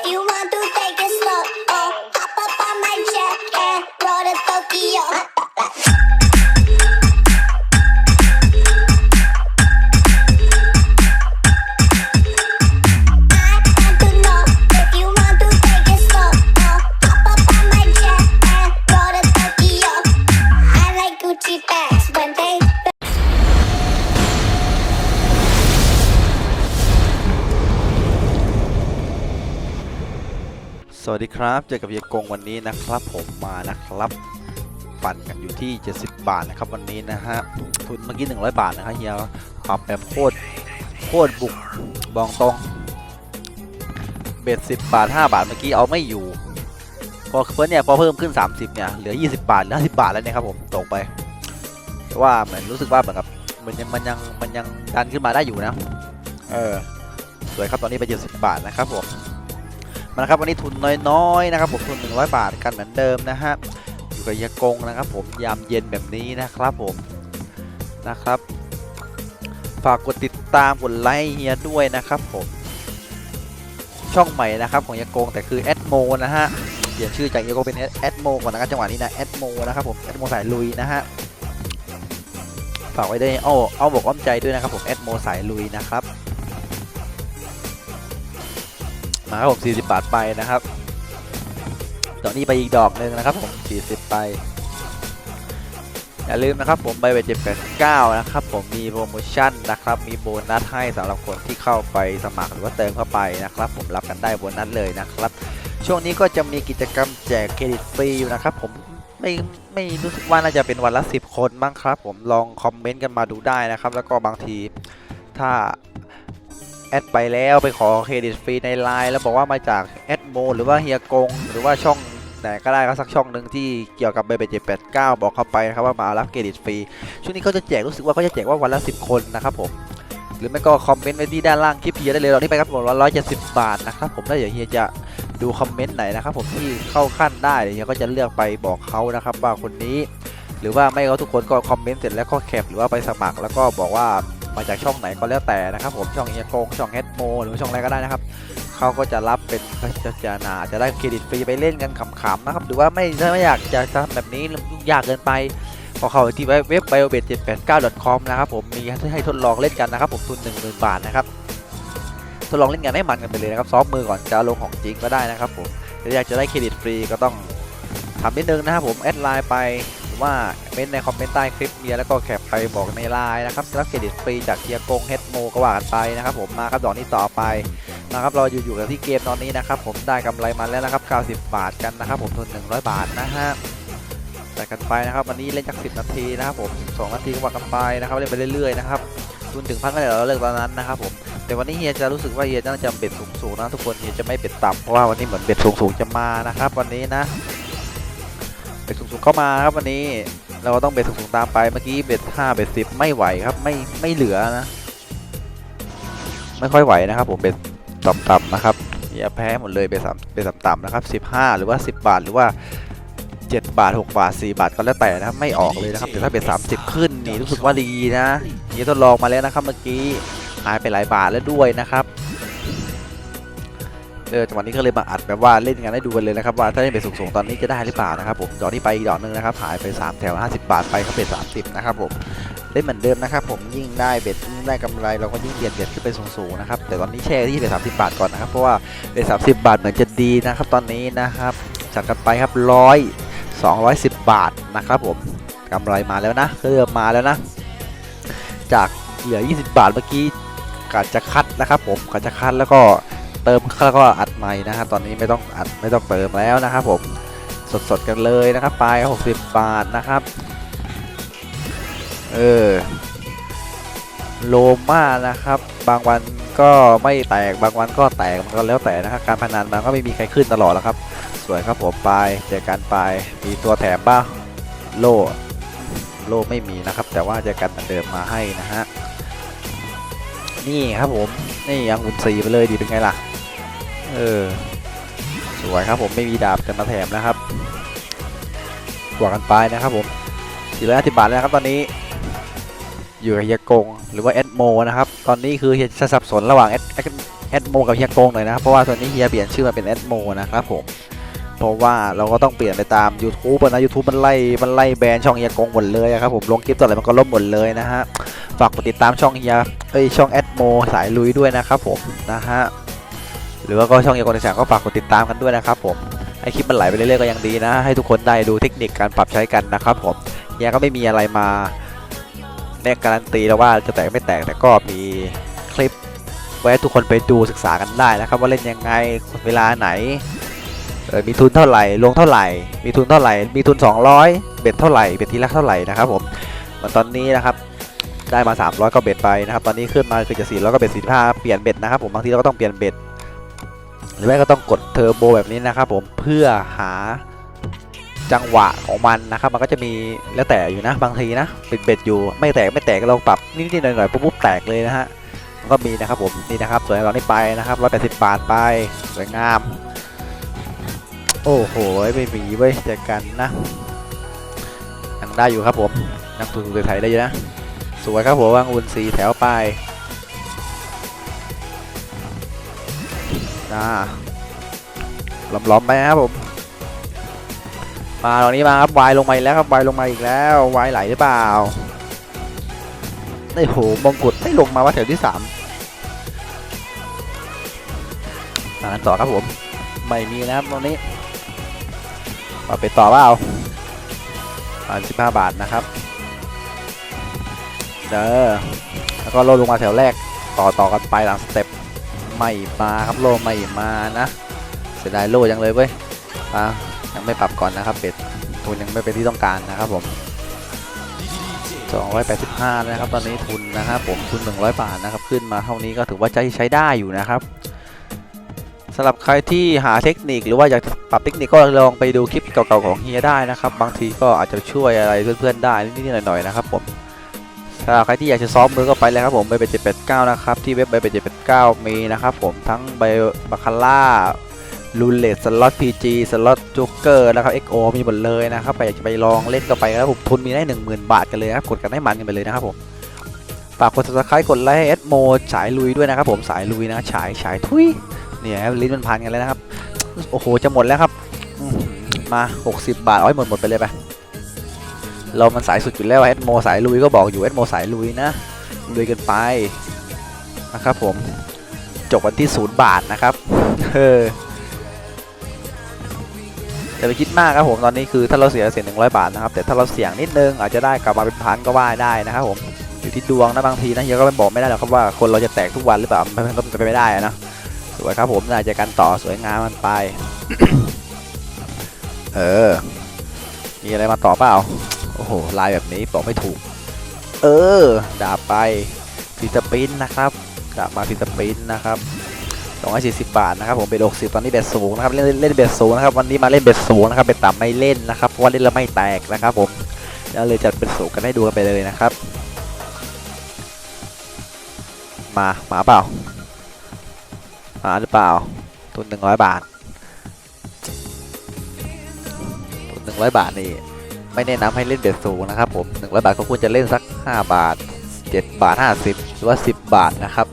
If you want to take it slow, oh, hop up on my jet and roll to Tokyo. I want วัสดีครับเจอกับเยกงวันนี้นะครับผมมานะครับปั่นกันอยู่ที่ 70 บาทนะครับวันนี้นะฮะทุนเมื่อกี้ 100 บาทนะครับเฮียปรับแบบโคตรโคตรบุกบองตรงเบ็ด10 บาท 5 บาทเมื่อกี้เอาไม่อยู่ พอเพิ่นเนี่ยพอเพิ่มขึ้น 30 เนี่ยเหลือ 20 บาทเหลือ10บาทแล้วเนี่ยครับผมตกไปแต่ว่าเหมือนรู้สึกว่าเหมือนกับมันยังมันยังมันยังดันขึ้นมาได้อยู่นะเออสวยครับตอนนี้ไป70บาทนะครับผม มานะครับวันนี้ทุนน้อยๆนะครับผมทุน 100 บาทกันเหมือนเดิมนะฮะอยู่กับยากงนะครับผมยามเย็นแบบนี้นะครับผมนะครับ ฝากกดติดตามกดไลค์เฮียด้วยนะครับผมช่องใหม่นะครับของยากงแต่คือแอดโมนะฮะเปลี่ยนชื่อจากยากงเป็นแอดโมก่อนนะครับจังหวะนี้นะแอดโมนะครับผมแอดโมสายลุยนะฮะฝากไว้ด้วยอ้อเอาบอกอ้อมใจด้วยนะครับผมแอดโมสายลุยนะครับ มาครับผม40 บาทไปนะครับดอกนี้ไปอีกดอกหนึ่งนะครับผม40 ไป อย่าลืมนะครับผมใบเวทเจ็บกัน9นะครับผมมีโปรโมชั่นนะครับ มีโบนัสให้สำหรับคนที่เข้าไปสมัครหรือว่าเติมเข้าไปนะครับ ผมรับกันได้โบนัสเลยนะครับ ช่วงนี้ก็จะมีกิจกรรมแจกเครดิตฟรีอยู่นะครับ ผมไม่ไม่รู้สึกว่าน่าจะเป็นวันละ 10 คนบ้างครับ ผมลองคอมเมนต์กันมาดูได้นะครับ แล้วก็บางทีถ้า แอดไปแล้วไปขอเครดิตฟรีในไลน์แล้วบอกว่ามาจากแอดโมหรือว่าเฮียกง หรือว่าช่องไหนก็ได้ก็สักช่องหนึ่งที่เกี่ยวกับเบเบเจ็ดแปดเก้าบอกเข้าไปนะครับว่ามารับเครดิตฟรีช่วงนี้เขาจะแจกรู้สึกว่าเขาจะแจกว่าวันละสิบคนนะครับผมหรือไม่ก็คอมเมนต์ไว้ที่ด้านล่างคลิปเฮียได้เลยตอนนี้ไปครับผมร้อยเจ็ดสิบบาทนะครับผมแล้วเดี๋ยวเฮียจะดูคอมเมนต์ไหนนะครับผมที่เข้าขั้นได้เดี๋ยวเฮียก็จะเลือกไปบอกเขานะครับว่าคนนี้ หรือว่าไม่ก็ทุกคนก็คอมเมนต์เสร็จแล้วก็แคปหรือว่าไปสมัครแล้วก็บอกว่า มาจากช่องไหนก็แล้วแต่นะครับผมช่องเอียโกงช่องเฮดโมหรือช่องอะไรก็ได้นะครับเขาก็จะรับเป็นพิจารณาอาจจะได้เครดิตฟรีไปเล่นกันขำๆนะครับหรือว่าไม่ไม่อยากจะทำแบบนี้ยุ่งยากเกินไปก็เข้าไปที่เว็บ biobet 7 8 9 com นะครับผมมีให้ทดลองเล่นกันนะครับผมทุน 1 0,000 บาทนะครับทดลองเล่นกันให้มันกันไปเลยนะครับซ้อมมือก่อนจะลงของจริงก็ได้นะครับผมถ้าอยากจะได้เครดิตฟรีก็ต้องทำนิดนึงนะครับผมแอดไลน์ไป ว่าเม้นในคอมเมนต์ใต้คลิปเมียแล้วก็แคปไปบอกในไลน์นะครับรับเครดิตฟรีจากเทียกงเฮดโมก็ว่ากันไปนะครับผมมาครับดอกนี้ต่อไปนะครับเราอยู่อยู่กับที่เกมตอนนี้นะครับผมได้กำไรมาแล้วนะครับ90 บาทกันนะครับผมทุน100 บาทนะฮะแต่กันไปนะครับวันนี้เล่นจาก 10 นาทีนะครับผม2นาทีก็ว่ากันไปนะครับเล่นไปเรื่อยๆนะครับทุนถึงพันก็เดี๋ยวเราเลิกตอนนั้นนะครับผมแต่วันนี้เฮียจะรู้สึกว่าเฮียน่าจะเบ็ดสูงๆนะทุกคนเฮียจะไม่เบ็ดต่ำเพราะว่าวันนี้เหมือนเบ็ดสูงๆจะมานะครับวันนี้นะ เบ็ดสูงๆเข้ามาครับวันนี้ เราก็ต้องเบ็ดสูงๆตามไปเมื่อกี้เบ็ดห้าเบ็ดสิบไม่ไหวครับ ไม่ไม่เหลือนะ ไม่ค่อยไหวนะครับ ผมเบ็ดต่ำๆนะครับอย่าแพ้หมดเลยเบ็ดสามเบ็ดต่ำๆนะครับสิบห้าหรือว่าสิบบาทหรือว่าเจ็ดบาทหกบาทสี่บาทก็แล้วแต่นะครับไม่ออกเลยนะครับแต่ถ้าเบ็ดสามสิบขึ้นนี่รู้สึกว่าดีนะนี่ทดลองมาแล้วนะครับเมื่อกี้หายไปหลายบาทแล้วด้วยนะครับ เออจังหวะนี้ก็เลยมาอัดแบบว่าเล่นกันให้ดูกันเลยนะครับว่าถ้าเล่นเบ็ดสูงๆตอนนี้จะได้หรือเปล่านะครับผมดอกนี้ไปอีกดอกหนึงนะครับหายไป 3 แถว 50 บาทไปครับเบ็ด30 นะครับผมเล่นเหมือนเดิมนะครับผมยิ่งได้เบ็ดยิ่งได้กำไรเราก็ยิ่งเบียดเบ็ดขึ้นไปสูงๆนะครับแต่ตอนนี้แช่ที่เบ็ด30 บาทก่อนนะครับเพราะว่าเบ็ด30 บาทเหมือนจะดีนะครับตอนนี้นะครับจัดกันไปครับร้อย210บาทนะครับผมกำไรมาแล้วนะเริ่มมาแล้วนะ จากเหลือ 20 บาทเมื่อกี้กัดจะคัดนะครับผมกัดจะคัดแล้วก็ เติมแล้วก็อัดใหม่นะครับตอนนี้ไม่ต้องอัดไม่ต้องเติมแล้วนะครับผมสดๆกันเลยนะครับปลาย 60 บาทนะครับ เออโลมานะครับ บางวันก็ไม่แตกบางวันก็แตกมันก็แล้วแต่นะครับการพนันมันก็ไม่มีใครขึ้นตลอดแล้วครับ สวยครับผมปลายเจอกันปลายมีตัวแถมบ้างโลโลไม่มีนะครับ แต่ว่าเจอกันเหมือนเดิมมาให้นะฮะนี่ครับผมนี่ยังหุ่นสีไปเลยดีเป็นไงล่ะ เออ สวยครับผมไม่มีดาบกันมาแถมนะครับบวกกันไปนะครับผม450บาทแล้วครับตอนนี้ อยู่กับเฮียกงหรือว่าแอดโมนะครับ ตอนนี้คือเฮียจะสับสนระหว่างแอดแอดโมกับเฮียโกงหน่อยนะครับเพราะว่าตอนนี้เฮียเปลี่ยนชื่อมาเป็นแอดโมนะครับผมเพราะว่าเราก็ต้องเปลี่ยนไปตาม YouTube นะ YouTube มันไล่มันไล่แบนช่องเฮียโกงหมดเลยอะครับผมลงคลิปตัวอะไรมันก็ลบหมดเลยนะฮะฝากกดติดตามช่องเฮียเอ้ยช่องแอดโมสายลุยด้วยนะครับผมนะฮะ หรือว่าก็ช่องเฮียโกงในสาก็ฝากกดติดตามกันด้วยนะครับผมให้คลิปมันไหลไปเรื่อยๆก็ยังดีนะ ให้ทุกคนได้ดูเทคนิคการปรับใช้กันนะครับผมเฮียก็ไม่มีอะไรมาแน่การันตีแล้วว่าจะแตกไม่แตกแต่ก็มีคลิปไว้ให้ทุกคนไปดูศึกษากันได้นะครับ ว่าเล่นยังไงเวลาไหนมีทุนเท่าไหร่ลงเท่าไหร่ มีทุนเท่าไหร่ มีทุน 200 เบ็ดเท่าไหร่เบ็ดทีละเท่าไหร่นะครับผมเหมือนตอนนี้นะครับได้มา 300 ก็เบ็ดไปนะครับ ตอนนี้ขึ้นมาคือจะ400ก็เบ็ด45 เปลี่ยนเบ็ดนะครับผมบางทีเราก็ต้องเปลี่ยนเบ็ด หรือไม่ก็ต้องกดเทอร์โบแบบนี้นะครับผมเพื่อหาจังหวะของมันนะครับมันก็จะมีแล้วแต่อยู่นะบางทีนะเป็นเบ็ดอยู่ไม่แตกไม่แตกก็ลองปรับนิดๆหน่อยๆปุ๊บๆแตกเลยนะฮะมันก็มีนะครับผมนี่นะครับสวยเรานี่ไปนะครับร้อยแปดสิบบาทไปสวยงาม โอ้โหไม่มีเว้เจอกันนะยังได้อยู่ครับผมยังถูกๆไทยได้อยู่นะสวยครับผมวางอุ่นสีแถวไป นะล้อมๆไปนะครับผม มาตรงนี้มาครับวายลงมาอีกแล้วครับวายลงมาอีกแล้ววายไหลหรือเปล่าไอ้โหมงกุฎไม่ลงมาว่าแถวที่สามมากันต่อครับผม ไม่มีนะครับตรงนี้ มาไปต่อเปล่าอันสิบห้าบาทนะครับ เด้อแล้วก็โลลงมาแถวแรกต่อต่อกันไปหลังสเต็ป ไม่มาครับโลไม่มานะเสียดายโลยังเลยเว้ยมายังไม่ปรับก่อนนะครับเบ็ดทุนยังไม่เป็นที่ต้องการนะครับผม285นะครับตอนนี้ทุนนะครับผมทุน 100 บาทนะครับขึ้นมาเท่านี้ก็ถือว่าใช้ใช้ได้อยู่นะครับสำหรับใครที่หาเทคนิคหรือว่าอยากปรับเทคนิคก็ลองไปดูคลิปเก่าๆของเฮียได้นะครับ บางทีก็อาจจะช่วยอะไรเพื่อนๆได้นิดๆหน่อยๆนะครับผม สำหรับใครที่อยากจะซ้อมมือก็ไปเลยครับผมใบเบ็ด789นะครับที่เว็บใบเบ็ด789มีนะครับผมทั้งใบบาคาร่าลูเลตสล็อตพีจีสล็อตจ็กเกอร์นะครับ XO มีหมดเลยนะครับไปอยากจะไปลองเล่นก็ไปครับผมทุนมีได้10,000บาทกันเลยครับกดกันให้มันกันไปเลยนะครับผมฝากกด subscribe กดไลค์ให้เอสโมสายลุยด้วยนะครับผมสายลุยนะฉายฉายทุยเนี่ยลิ้นมันพันกันแล้วนะครับ โอ้โหจะหมดแล้วครับอื้อหือมา 60 บาทอาให้หมดหมดไปเลยไป เรามันสายสุดอยู่แล้วเอสโมสายลุยก็บอกอยู่เอสโมสายลุยนะลุยกันไปนะครับผมจบวันที่ศูนย์บาทนะครับเอออย่าไปคิดมากครับผมตอนนี้คือถ้าเราเสียเสียหนึ่งร้อยบาทนะครับแต่ถ้าเราเสี่ยงนิดนึงอาจจะได้กลับมาเป็นพันก็ว่าได้นะครับผมอยู่ที่ดวงนะบางทีนะเฮียก็ไม่บอกไม่ได้หรอกครับว่าคนเราจะแตกทุกวันหรือเปล่ามันก็เป็นไปไม่ได้นะสวยครับผมน่าจะกันต่อสวยงามมันไปเออมีอะไรมาต่อเปล่า โอ้โห ลายแบบนี้บอกไม่ถูก เออ ดาบไปฟิสปินนะครับดาบมาฟิสปินนะครับ240 บาทนะครับผมเบ็ด60 ตอนนี้เบ็ดสูงนะครับ เล่นเล่นเบ็ดสูงนะครับ วันนี้มาเล่นเบ็ดสูงนะครับ เบ็ดต่ำไม่เล่นนะครับ เพราะว่าเล่นแล้วไม่แตกนะครับผมแล้วเลยจัดเบ็ดสูงกันให้ดูกันไปเลยนะครับ มามาเปล่ามาหรือเปล่า ทุนหนึ่งร้อยบาท ทุนหนึ่งร้อยบาทนี่ ไม่แนะนำให้เล่นเบ็ดสูงนะครับผมหนึ่งร้อยบาทก็ควรจะเล่นสักห้าบาทเจ็ดบาทห้าสิบหรือว่าสิบบาทนะครับ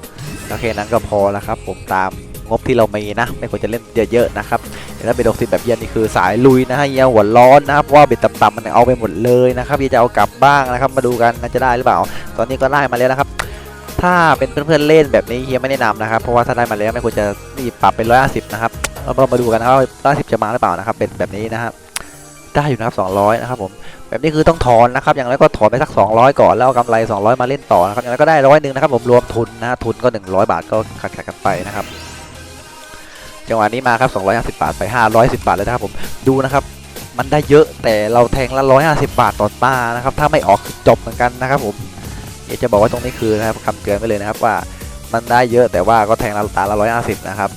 โอเคนั้นก็พอแล้วครับผมตามงบที่เรามีนะไม่ควรจะเล่นเยอะๆนะครับแต่ถ้าเบ็ดหกสิบแบบเยียนี่คือสายลุยนะฮะเยียหัวร้อนนะครับเพราะว่าเบ็ดต่ำๆมันเอาไปหมดเลยนะครับเยียจะเอากลับบ้างนะครับ มาดูกันนจะได้หรือเปล่า ตอนนี้ก็ได้มาแล้วนะครับ ถ้าเป็นเพื่อนๆเล่นแบบนี้เฮียไม่แนะนำนะครับเพราะว่าถ้าได้มาแล้วไม่ควรจะนี่ปรับเป็นร้อยห้าสิบนะครับเรามาดูกันนะครับร้อยสิบจะมาหรือเปล่านะครับเป็นแบบนี้นะครับ ได้อยู่นะครับสองร้อยนะครับผมแบบนี้คือต้องถอนนะครับ อย่างไรก็ถอนไปสัก 200 ก่อนแล้วเอากำไร 200 มาเล่นต่อนะครับอย่างไรก็ได้ร้อยหนึ่งนะครับผมรวมทุนนะทุนก็ 100 บาทก็ขัดๆกันไปนะครับจังหวะนี้มาครับ250 บาทไป 510 บาทเลยนะครับผมดูนะครับมันได้เยอะแต่เราแทงละ 150 บาทต่อตานะครับถ้าไม่ออกจบเหมือนกันนะครับผมเดี๋ยวจะบอกว่าตรงนี้คือนะครับคำเตือนไปเลยนะครับว่ามันได้เยอะแต่ว่าก็แทงละตาละร้อยห้าสิบนะครับ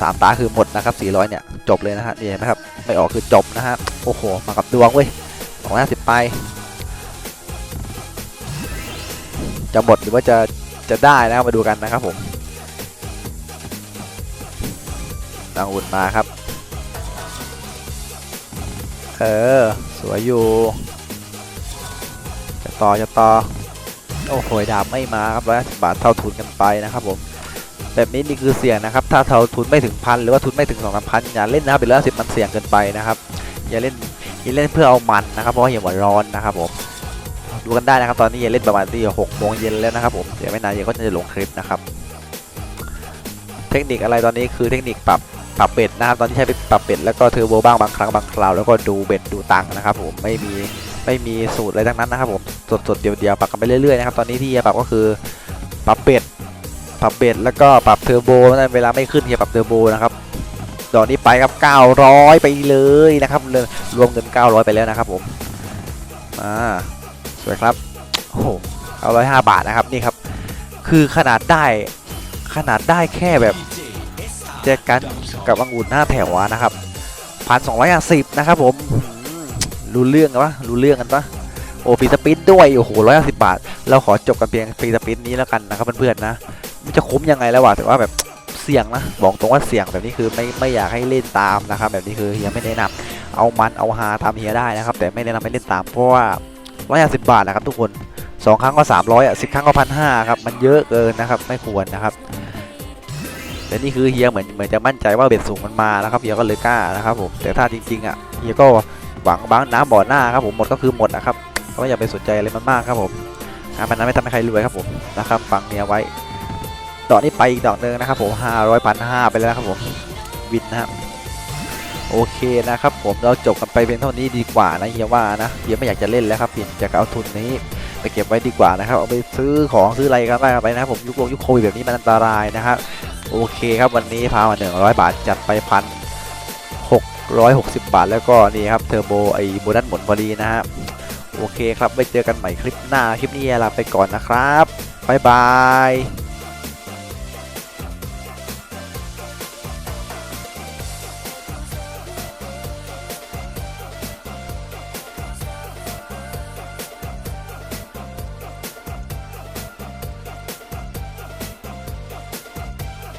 สามตาคือหมดนะครับสี่ร้อยเนี่ยจบเลยนะฮะนี่เห็นไหมครับไม่ออกคือจบนะฮะโอ้โหมากับดวงเว้ยสองร้อยสิบไปจะหมดหรือว่าจะจะได้นะครับมาดูกันนะครับผมนางอุ่นมาครับ เออ สวยอยู่ จะต่อจะต่อ โอ้โหดาบไม่มาครับร้อยบาทเท่าทุนกันไปนะครับผม แบบนี้นี่คือเสี่ยงนะครับ ถ้าเราทุนไม่ถึงพันหรือว่าทุนไม่ถึงสองสามพันอย่าเล่นนะครับเป็นร้อยสิบมันเสี่ยงเกินไปนะครับ อย่าเล่นอย่าเล่นเพื่อเอามันนะครับ เพราะว่าอย่าหัวร้อนนะครับผมดูกันได้นะครับตอนนี้อย่าเล่นประมาณที่หกโมงเย็นแล้วนะครับผมเดี๋ยวไม่นานเดี๋ยวก็จะลงคลิปนะครับเทคนิคอะไรตอนนี้คือเทคนิคปรับปรับเบ็ดนะครับตอนนี้ใช้เป็นปรับเบ็ดแล้วก็เทอร์โบบ้างบางครั้งบางคราวแล้วก็ดูเบ็ดดูตังนะครับผมไม่มีไม่มีสูตรอะไรทั้งนั้นนะครับผมสดสดๆเดียวๆปรับกันไปเรื่อยๆนะครับตอนนี้ที่จะปรับก็คือปรับเบ็ด ปรับเบ็ดแล้วก็ปรับเทอร์โบนะเวลาไม่ขึ้นจะปรับเทอร์โบนะครับดอกนี้ไปครับ 900 ไปเลยนะครับเลยรวมเงิน 900 ไปแล้วนะครับผมอ่าสวยครับโอ้โห905บาทนะครับนี่ครับ คือขนาดได้ขนาดได้แค่แบบเจอกันกับอังุ่นหน้าแถวอะนะครับพันสองร้อยสิบนะครับผมรู้เรื่องกันปะรู้เรื่องกันปะโอ้ฟีสปินด้วยโอ้โหร้อยสิบบาท เราขอจบกันเพียงฟีสปินนี้แล้วกันนะครับเพื่อนๆนะ มันจะคุ้มยังไงแล้ววะแต่ว่าแบบเสี่ยงนะบอกตรงว่าเสี่ยงแบบนี้คือไม่ไม่อยากให้เล่นตามนะครับ แบบนี้คือเฮียไม่แนะนำเอามันเอาฮาตามเฮียได้นะครับ แต่ไม่แนะนำให้เล่นตามเพราะว่าร้อยสิบบาทนะครับทุกคนสองครั้งก็สามร้อยอะสิบครั้งก็พันห้าครับมันเยอะเกินนะครับไม่ควรนะครับแต่นี่คือเฮียเหมือนเหมือนจะมั่นใจว่าเบ็ดสูงมันมานะครับเฮียก็เลยกล้านะครับผมแต่ถ้าจริงๆอะเฮียก็หวังบ้างน้ำบ่อหน้าครับผมหมดก็คือหมดนะครับก็อย่าไปสนใจอะไรมันมากครับผมงานมันนั้นไม่ทำให้ใครรวยครับผมนะครับฟังเฮียไว้ ดอกนี้ไปอีกดอกหนึ่งนะครับผมห้าร้อยพันห้าไปแล้วครับผมวินนะครับโอเคนะครับผมเราจบกันไปเพียงเท่านี้ดีกว่านะเฮียว่านะเฮียไม่อยากจะเล่นแล้วครับเพียงจะเอาทุนนี้ไปเก็บไว้ดีกว่านะครับเอาไปซื้อของซื้ออะไรกันไปนะผมยุคโควิดยุคโควิดแบบนี้มันอันตรายนะครับโอเคครับวันนี้พามา100บาทจัดไปพันหกร้อยหกสิบบาทแล้วก็นี่ครับเทอร์โบไอโบนัสหมุนพอดีนะฮะโอเคครับไว้เจอกันใหม่คลิปหน้าคลิปนี้ลาไปก่อนนะครับบ๊ายบาย